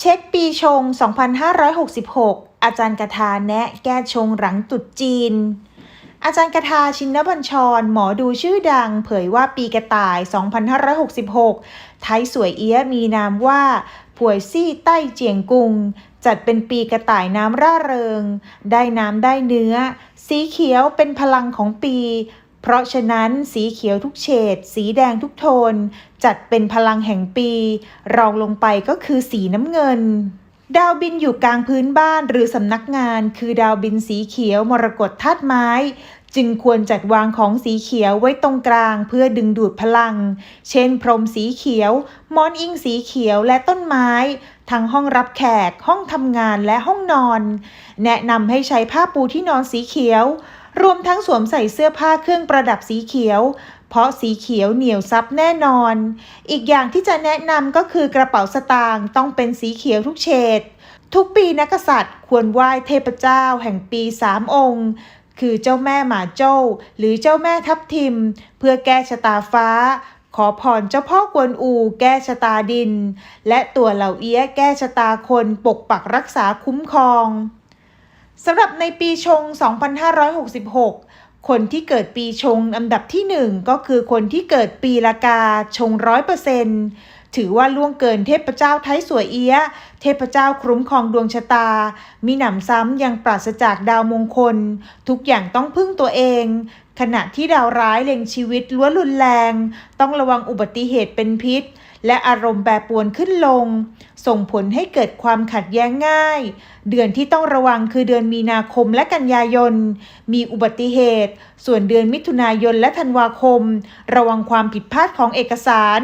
เช็คปีชง 2566 อาจารย์กทาแนะแก้ชงหลังตรุษจีน อาจารย์กทาชินบัญชร หมอดูชื่อดัง เผยว่าปีกระต่าย 2566 ไทยสวยเอี้ยมีนามว่าผวยซี่ใต้เจียงกุง จัดเป็นปีกระต่ายน้ำร่าเริง ได้น้ำได้เนื้อ สีเขียวเป็นพลังของปี เพราะฉะนั้นสีเขียวทุกเฉด สีแดงทุกโทน จัดเป็นพลังแห่งปี รองลงไปก็คือสีน้ำเงิน ดาวบินอยู่กลางพื้นบ้านหรือสำนักงาน คือดาวบินสีเขียวมรกตธาตุไม้ จึงควรจัดวางของสีเขียวไว้ตรงกลางเพื่อดึงดูดพลัง เช่น พรมสีเขียว มอนอิงสีเขียวและต้นไม้ทั้งห้องรับแขก ห้องทำงานและห้องนอน แนะนำให้ใช้ผ้าปูที่นอนสีเขียว รวมทั้งสวมใส่เสื้อผ้าเครื่องประดับสีเขียว เพราะสีเขียวเหนียวซับแน่นอน อีกอย่างที่จะแนะนำก็คือกระเป๋าสตางค์ต้องเป็นสีเขียวทุกเฉด ทุกปีนักษัตริย์ควรไหว้เทพเจ้าแห่งปีสามองค์ คือเจ้าแม่หมาโจ้หรือเจ้าแม่ทับทิม เพื่อแก้ชะตาฟ้าขอพรเจ้าพ่อกวนอูแก้ชะตาดิน และตัวเหล่าเอี้ยแก้ชะตาคนปกปักรักษาคุ้มครอง สำหรับในปีชง 2566 คนที่เกิดปีชงอันดับที่หนึ่งก็คือคนที่เกิดปีละกาชงร้อยเปอร์เซนต์ถือว่าล่วงเกินเทพเจ้าไทยสวยเอียะเทพเจ้าคุ้มครองดวงชะตา มีหนำซ้ำยังปราศจากดาวมงคล ทุกอย่างต้องพึ่งตัวเอง ขณะที่ดาวร้ายเล็งชีวิตล้วนรุนแรง ต้องระวังอุบัติเหตุเป็นพิษ และอารมณ์แปรปรวนขึ้นลง ส่งผลให้เกิดความขัดแย้งง่าย เดือนที่ต้องระวังคือเดือนมีนาคมและกันยายน มีอุบัติเหตุ ส่วนเดือนมิถุนายนและธันวาคม ระวังความผิดพลาดของเอกสาร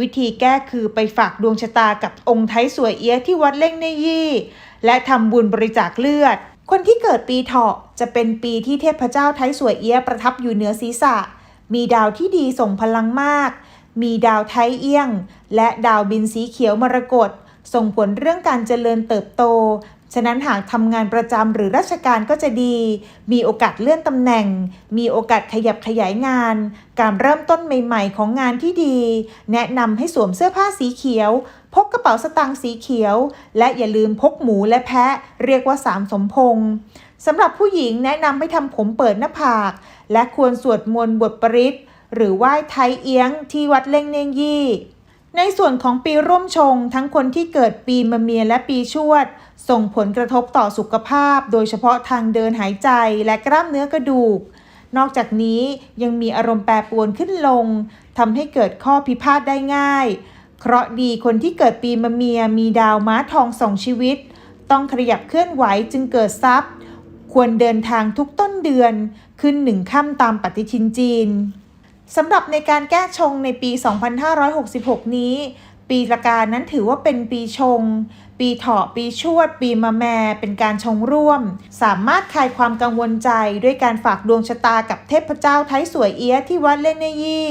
วิธีแก้คือไปฝากดวงชะตากับองค์ไทยสวยเอี้ยที่วัดเล่งในยี่ และทำบุญบริจาคเลือด คนที่เกิดปีเถาะจะเป็นปีที่เทพเจ้าไทยสวยเอี้ยประทับอยู่เหนือศีรษะ มีดาวที่ดีส่งพลังมาก มีดาวไทยเอี้ยง และดาวบินสีเขียวมรกตส่งผลเรื่องการเจริญเติบโต ฉะนั้นหากทำงานประจำหรือราชการก็จะดี มีโอกาสเลื่อนตำแหน่ง มีโอกาสขยับขยายงาน การเริ่มต้นใหม่ ๆ ของงานที่ดี แนะนำให้สวมเสื้อผ้าสีเขียว พกกระเป๋าสตางค์สีเขียว และอย่าลืมพกหมูและแพะ เรียกว่าสามสมพงษ์สำหรับผู้หญิงแนะนำให้ทำผมเปิดหน้าผาก และควรสวดมนต์บทปริตหรือไหว้ไทยเอียงที่วัดเล่งเนงยี่ ในส่วนของปีร่วมชง ทั้งคนที่เกิดปีมะเมียและปีชวด ส่งผลกระทบต่อสุขภาพ โดยเฉพาะทางเดินหายใจและกล้ามเนื้อกระดูก นอกจากนี้ยังมีอารมณ์แปรปรวนขึ้นลงทำให้เกิดข้อพิพาทได้ง่าย เคราะดีคนที่เกิดปีมะเมียมีดาวม้าทองสองชีวิต ต้องขยับเคลื่อนไหวจึงเกิดทรัพย์ ควรเดินทางทุกต้นเดือน ขึ้นหนึ่งค่ำตามปฏิทินจีน สำหรับในการแก้ชงในปี 2566 นี้ ปีละกานั้นถือว่าเป็นปีชง ปีเถาะปีชวด ปีมะแม เป็นการชงร่วม สามารถคลายความกังวลใจด้วยการฝากดวงชะตากับเทพเจ้าไทยสวยเอี้ยที่วัดเล่นเนยี่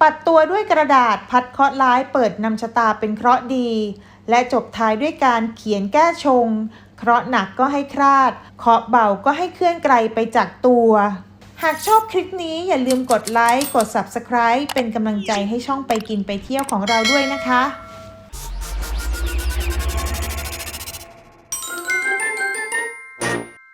ปัดตัวด้วยกระดาษพัดเคราะห์ร้ายเปิดนำชะตาเป็นเคราะห์ดี และจบท้ายด้วยการเขียนแก้ชง เคราะห์หนักก็ให้คลาด เคราะห์เบาก็ให้เคลื่อนไกลไปจากตัว หากชอบคลิปนี้อย่าลืมกดไลค์ กด Subscribe เป็นกำลังใจให้ช่องไปกินไปเที่ยวของเราด้วยนะคะ